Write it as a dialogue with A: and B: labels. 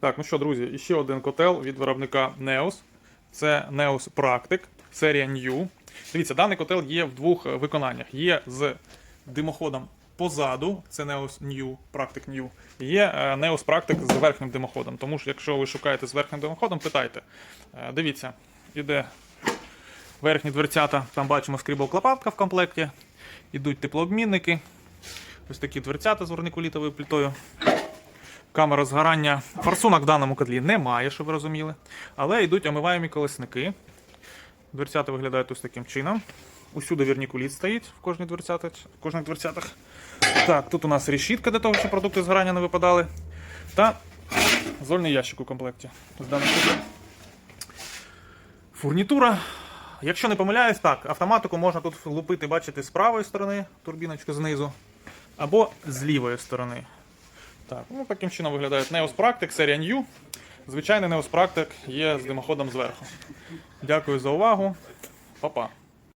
A: Так, ну що, друзі, ще один котел від виробника Neos. Це Neos Practic, серія New. Дивіться, даний котел є в двох виконаннях. Є з димоходом позаду, це Neos New, Practic New. Є е, Neos Practic з верхнім димоходом. Тому що якщо ви шукаєте з верхнім димоходом, питайте. Е, Дивіться, іде верхні дверцята, там бачимо скрібл клопатка в комплекті. Ідуть теплообмінники. Ось такі дверцята з верникулітовою плітою. Камера згорання. Форсунок в даному котлі немає, щоб ви розуміли. Але йдуть омиваємі колесники. Дверцята виглядають ось таким чином. Усюди вернікуліт стоїть в кожній дверцята, в кожних дверцятах. Так, тут у нас решітка для того, щоб продукти згорання не випадали. Та зольний ящик у комплекті. з даним. Фурнітура. Якщо не помиляюсь, так, автоматику можна тут лупити, бачите, з правої сторони, турбіночка знизу, або з лівої сторони. Так, ну таким чином виглядає Neos Practic, серія New. Звичайний Neos Practic є з димоходом зверху. Дякую за увагу. Па-па.